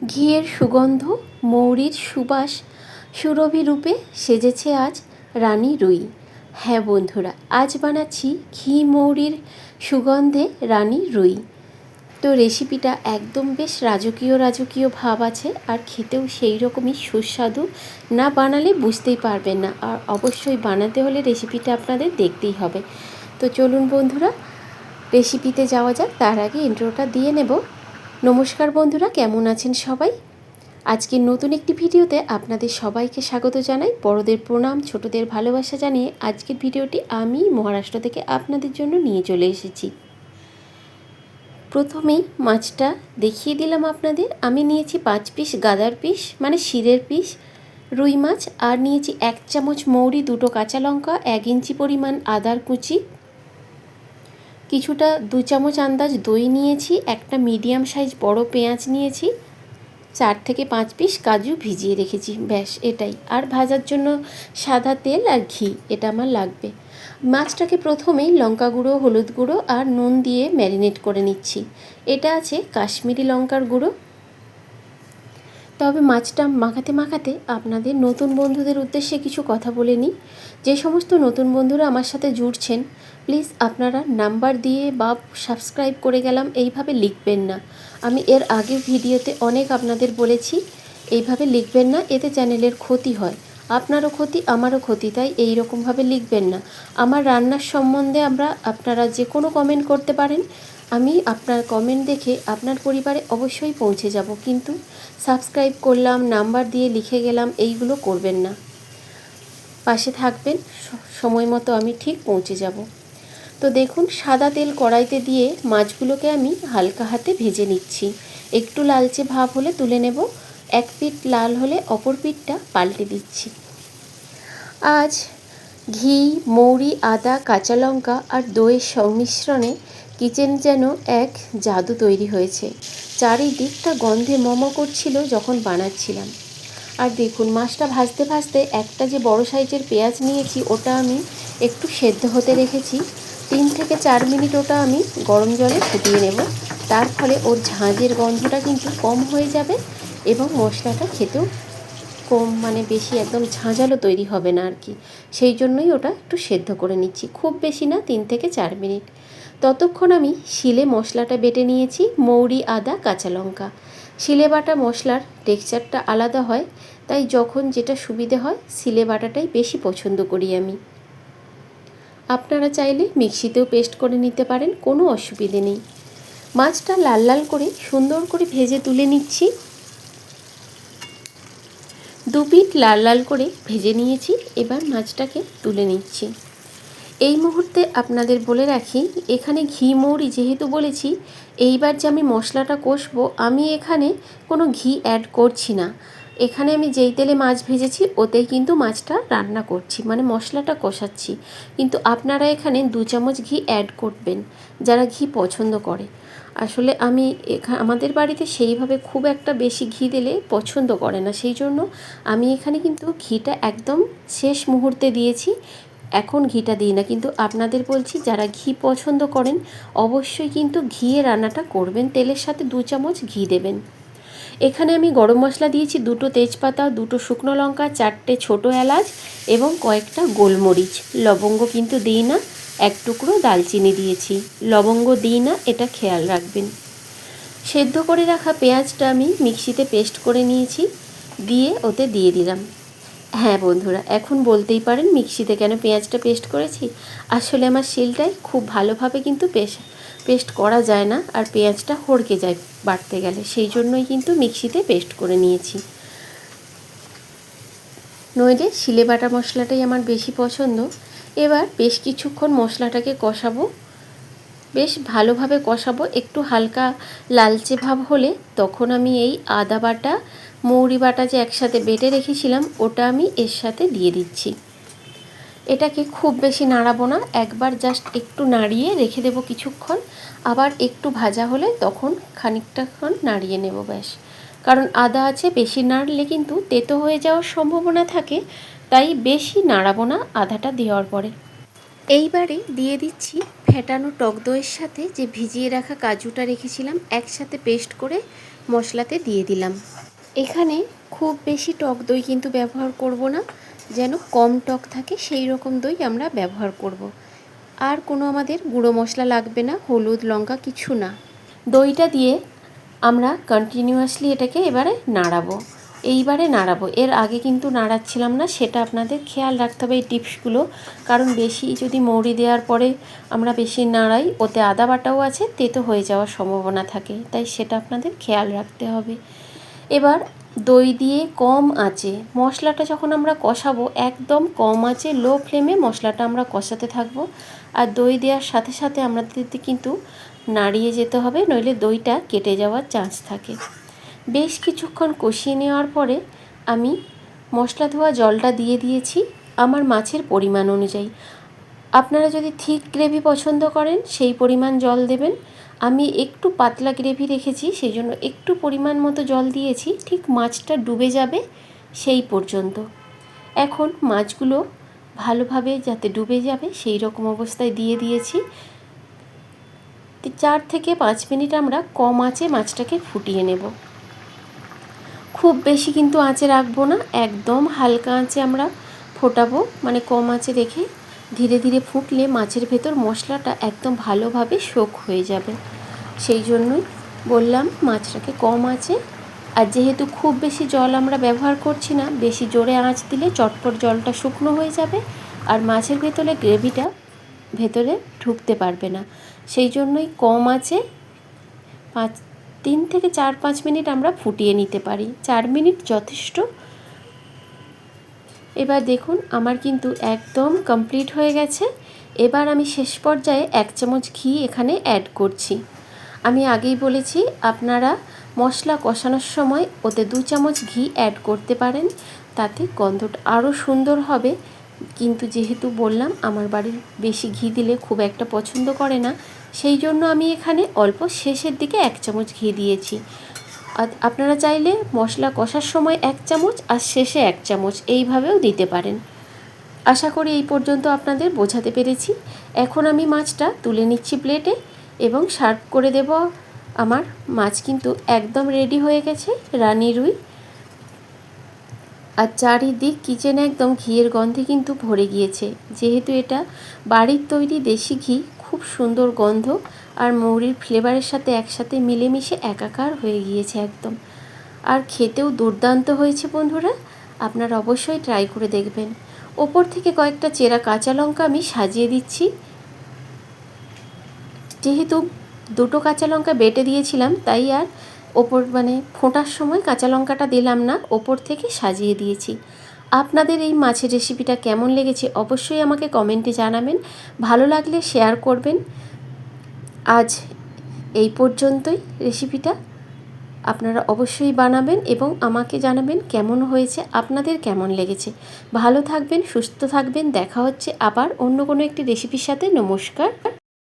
ঘিয়ের সুগন্ধ, মৌরির সুবাস, সুরভি রূপে সেজেছে আজ রানী রুই। হ্যাঁ বন্ধুরা, আজ বানাচ্ছি ঘি মৌরির সুগন্ধে রানী রুই। তো রেসিপিটা একদম বেশ রাজকীয় রাজকীয় ভাব আছে আর খেতেও সেই রকমই সুস্বাদু। না বানালে বুঝতেই পারবেন না, আর অবশ্যই বানাতে হলে রেসিপিটা আপনাদের দেখতেই হবে। তো চলুন বন্ধুরা রেসিপিতে যাওয়া যাক, তার আগে ইন্ট্রোটা দিয়ে নেব। নমস্কার বন্ধুরা, কেমন আছেন সবাই? আজকের নতুন একটি ভিডিওতে আপনাদের সবাইকে স্বাগত জানাই। বড়দের প্রণাম, ছোটদের ভালোবাসা জানিয়ে আজকের ভিডিওটি আমি মহারাষ্ট্র থেকে আপনাদের জন্য নিয়ে চলে এসেছি। প্রথমেই মাছটা দেখিয়ে দিলাম আপনাদের। আমি নিয়েছি পাঁচ পিস গাদার পিস মানে শিরের পিস, রুই মাছ, আর নিয়েছি এক চামচ মৌরি, দুটো কাঁচা লঙ্কা, এক ইঞ্চি পরিমাণ আদার কুচি কিছুটা দু চামচ আন্দাজ দই নিয়েছি, একটা মিডিয়াম সাইজ বড় পেঁয়াজ নিয়েছি, চার থেকে পাঁচ পিস কাজু ভিজিয়ে রেখেছি, ব্যাস এটাই। আর ভাজার জন্য সাদা তেল আর ঘি, এটা আমার লাগবে। মাছটাকে প্রথমেই লঙ্কা গুঁড়ো, হলুদ গুঁড়ো আর নুন দিয়ে ম্যারিনেট করে নিচ্ছি। এটা আছে কাশ্মীরি লঙ্কার গুঁড়ো তবে মাছটা মাখাতে মাখাতে আপনাদের নতুন বন্ধুদের উদ্দেশ্যে কিছু কথা বলে নিই। যে সমস্ত নতুন বন্ধুরা আমার সাথে জুড়ছেন প্লিজ আপনারা নাম্বার দিয়ে বা সাবস্ক্রাইব করে গেলাম, এইভাবে লিখবেন না। আমি এর আগে ভিডিওতে অনেক আপনাদের বলেছি, এইভাবে লিখবেন না, এতে চ্যানেলের ক্ষতি হয়। আপনারও ক্ষতি, আমারও ক্ষতি, তাই এই রকমভাবে লিখবেন না। আমার রান্নার সম্বন্ধে আমরা, আপনারা যে কোনো কমেন্ট করতে পারেন। আমি আপনার কমেন্ট দেখে আপনার পরিবারে অবশ্যই পৌঁছে যাব, কিন্তু সাবস্ক্রাইব করলাম নাম্বার দিয়ে লিখে গেলাম, এইগুলো করবেন না। পাশে থাকবেন সময় মতো আমি ঠিক পৌঁছে যাব। তো দেখুন, সাদা তেল কড়াইতে দিয়ে মাছগুলোকে আমি হালকা হাতে ভেজে নিচ্ছি। একটু লালচে ভাব হলে তুলে নেব। এক পিঠ লাল হলে অপর পিঠটা পাল্টে দিচ্ছি। আজ ঘি, মৌরি, আদা, কাঁচা লঙ্কা আর দইয়ের সংমিশ্রণে কিচেন যেন এক জাদু তৈরি হয়েছে। চারিদিকটা গন্ধে মম করছিল যখন বানাচ্ছিলাম। আর দেখুন, মাছটা ভাজতে ভাজতে একটা যে বড় সাইজের পেঁয়াজ নিয়েছি, ওটা আমি একটু সেদ্ধ হতে রেখেছি। তিন থেকে চার মিনিট ওটা আমি গরম জলে ফুটিয়ে নেব। তার ফলে ওর ঝাঁঝের গন্ধটা কিন্তু কম হয়ে যাবে এবং মশলাটা খেতেও কম মানে বেশি একদম ঝাঁঝালো তৈরি হবে না আর কি। সেই জন্যই ওটা একটু সেদ্ধ করে নিচ্ছি। খুব বেশি না, তিন থেকে চার মিনিট। ততক্ষণ আমি শিলে মশলাটা বেটে নিয়েছি, মৌরি, আদা, কাঁচা লঙ্কা। শিলে বাটা মশলার টেক্সচারটা আলাদা হয়, তাই যখন যেটা সুবিধে হয়, শিলে বাটাটাই বেশি পছন্দ করি আমি। আপনারা চাইলে মিক্সিতেও পেস্ট করে নিতে পারেন, কোনো অসুবিধে নেই। মাছটা লাল লাল করে সুন্দর করে ভেজে তুলে নিচ্ছি। দু পিট লাল লাল করে ভেজে নিয়েছি। এবার মাছটাকে তুলে নিচ্ছি। এই মুহূর্তে আপনাদের বলে রাখি, এখানে ঘি মৌরি যেহেতু বলেছি, এইবার যে আমি মশলাটা কষবো, আমি এখানে কোনো ঘি অ্যাড করছি না। এখানে আমি যেই তেলে মাছ ভেজেছি, ওতেই কিন্তু মাছটা রান্না করছি মানে মশলাটা কষাচ্ছি। কিন্তু আপনারা এখানে দু চামচ ঘি অ্যাড করবেন, যারা ঘি পছন্দ করে। আসলে আমি আমাদের বাড়িতে সেইভাবে খুব একটা বেশি ঘি দিলে পছন্দ করে না। সেই জন্য আমি এখানে কিন্তু ঘিটা একদম শেষ মুহূর্তে দিয়েছি, এখন ঘিটা দিই না। কিন্তু আপনাদের বলছি, যারা ঘি পছন্দ করেন, অবশ্যই কিন্তু ঘিয়ে রান্নাটা করবেন। তেলের সাথে দু চামচ ঘি দেবেন। এখানে আমি গরম মশলা দিয়েছি দুটো তেজপাতা, দুটো শুকনো লঙ্কা, চারটে ছোটো এলাচ এবং কয়েকটা গোলমরিচ। লবঙ্গ কিন্তু দিই না, এক টুকরো দালচিনি দিয়েছি। লবঙ্গ দিই না, এটা খেয়াল রাখবেন। সেদ্ধ করে রাখা পেঁয়াজটা আমি মিক্সিতে পেস্ট করে নিয়েছি, দিয়ে ওতে দিয়ে দিলাম। হ্যাঁ বন্ধুরা, এখন বলতেই পারেন মিক্সিতে কেন পেঁয়াজটা পেস্ট করেছি। আসলে আমার শিলটাই খুব ভালোভাবে কিন্তু পেস্ট পেস্ট করা যায় না আর পেঁয়াজটা হড়কে যায় বাড়তে গেলে। সেই জন্যই কিন্তু মিক্সিতে পেস্ট করে নিয়েছি। নইলে শিলে বাটা মশলাটাই আমার বেশি পছন্দ। এবার বেশ কিছুক্ষণ মশলাটাকে কষাবো। বেশ ভালোভাবে কষাবো। একটু হালকা লালচে ভাব হলে তখন আমি এই আদা বাটা, মৌরি বাটা যে একসাথে বেটে রেখেছিলাম, ওটা আমি এর সাথে দিয়ে দিচ্ছি। এটাকে খুব বেশি নাড়াবো না। একবার জাস্ট একটু নাড়িয়ে রেখে দেবো কিছুক্ষণ। আবার একটু ভাজা হলে তখন খানিকটাক্ষণ নাড়িয়ে নেব ব্যাস। কারণ আদা আছে, বেশি নাড়লে কিন্তু তেতো হয়ে যাওয়ার সম্ভাবনা থাকে, তাই বেশি নাড়াবো না আদাটা দেওয়ার পরে। এইবারে দিয়ে দিচ্ছি ফেটানো টক দইয়ের সাথে যে ভিজিয়ে রাখা কাজুটা রেখেছিলাম, একসাথে পেস্ট করে মশলাতে দিয়ে দিলাম। এখানে খুব বেশি টক দই কিন্তু ব্যবহার করব না। যেন কম টক থাকে, সেই রকম দই আমরা ব্যবহার করব। আর কোনো আমাদের গুঁড়ো মশলা লাগবে না, হলুদ, লঙ্কা কিছু না। দইটা দিয়ে আমরা কন্টিনিউয়াসলি এটাকে এবারে নাড়াবো। এইবারে নাড়াবো। এর আগে কিন্তু নাড়াচ্ছিলাম না, সেটা আপনাদের খেয়াল রাখতে হবে এই টিপসগুলো। কারণ বেশি যদি মৌরি দেওয়ার পরে আমরা বেশি নাড়াই, ওতে আদা বাটাও আছে, তেতো হয়ে যাওয়ার সম্ভাবনা থাকে। তাই সেটা আপনাদের খেয়াল রাখতে হবে। এবার দই দিয়ে কম আঁচে। মশলাটা যখন আমরা কষাবো, একদম কম আঁচে লো ফ্লেমে মশলাটা আমরা কষাতে থাকব। আর দই দেওয়ার সাথে সাথে আমাদের কিন্তু নাড়িয়ে যেতে হবে, নইলে দইটা কেটে যাওয়ার চান্স থাকে। বেশ কিছুক্ষণ কষিয়ে নেওয়ার পরে আমি মশলা ধোয়া জলটা দিয়ে দিয়েছি আমার মাছের পরিমাণ অনুযায়ী। আপনারা যদি থিক গ্রেভি পছন্দ করেন, সেই পরিমাণ জল দেবেন। আমি একটু পাতলা গ্রেভি রেখেছি সেই জন্য একটু পরিমাণ মতো জল দিয়েছি। ঠিক মাছটা ডুবে যাবে সেই পর্যন্ত। এখন মাছগুলো ভালোভাবে যাতে ডুবে যাবে, সেই রকম অবস্থায় দিয়ে দিয়েছি। চার থেকে পাঁচ মিনিট আমরা কম আঁচে মাছটাকে ফুটিয়ে নেব। খুব বেশি কিন্তু আঁচে রাখব না, একদম হালকা আঁচে আমরা ফোটাবো মানে কম আঁচে রেখে ধীরে ধীরে ফুটলে মাছের ভেতর মশলাটা একদম ভালোভাবে শোক হয়ে যাবে। সেই জন্যই বললাম, মাছটাকে কম আঁচে আর যেহেতু খুব বেশি জল আমরা ব্যবহার করছি না, বেশি জোরে আঁচ দিলে চটপট জলটা শুকনো হয়ে যাবে আর মাছের ভেতরে গ্রেভিটা ভেতরে ঢুকতে পারবে না। সেই জন্যই কম আছে। পাঁচ, তিন থেকে চার, পাঁচ মিনিট আমরা ফুটিয়ে নিতে পারি। চার মিনিট যথেষ্ট এবার দেখুন, আমার কিন্তু একদম কমপ্লিট হয়ে গেছে। এবার আমি শেষ পর্যায়ে এক চামচ ঘি এখানে অ্যাড করছি। আমি আগেই বলেছি, আপনারা মশলা কষানোর সময় ওতে দু চামচ ঘি অ্যাড করতে পারেন। তাতে গন্ধটা আরও সুন্দর হবে। কিন্তু যেহেতু বললাম, আমার বাড়ির বেশি ঘি দিলে খুব একটা পছন্দ করে না, সেই জন্য আমি এখানে অল্প শেষের দিকে এক চামচ ঘি দিয়েছি। আপনারা চাইলে মশলা কষার সময় এক চামচ আর শেষে এক চামচ এইভাবেও দিতে পারেন। আশা করি এই পর্যন্ত আপনাদের বোঝাতে পেরেছি। এখন আমি মাছটা তুলে নিচ্ছি প্লেটে এবং সার্ভ করে দেব। আমার মাছ কিন্তু একদম রেডি হয়ে গেছে, রানি রুই। আর চারিদিক কিচেনে একদম ঘিয়ের গন্ধে কিন্তু ভরে গিয়েছে। যেহেতু এটা বাড়ির তৈরি দেশি ঘি, খুব সুন্দর গন্ধ। আর মৌরির ফ্লেভারের সাথে একসাথে মিলেমিশে একাকার হয়ে গিয়েছে একদম। আর খেতেও দুর্দান্ত হয়েছে বন্ধুরা। আপনারা অবশ্যই ট্রাই করে দেখবেন। ওপর থেকে কয়েকটা চেরা কাঁচা লঙ্কা আমি সাজিয়ে দিচ্ছি। যেহেতু দুটো কাঁচা লঙ্কা বেটে দিয়েছিলাম, তাই আর ওপর মানে ফোঁটার সময় কাঁচা লঙ্কাটা দিলাম না, ওপর থেকে সাজিয়ে দিয়েছি। আপনাদের এই মাছের রেসিপিটা কেমন লেগেছে অবশ্যই আমাকে কমেন্টে জানাবেন। ভালো লাগলে শেয়ার করবেন। আজ এই পর্যন্তই রেসিপিটা আপনারা অবশ্যই বানাবেন এবং আমাকে জানাবেন কেমন হয়েছে, আপনাদের কেমন লেগেছে। ভালো থাকবেন, সুস্থ থাকবেন, দেখা হচ্ছে আবার অন্য কোনো একটি রেসিপির সাথে। নমস্কার।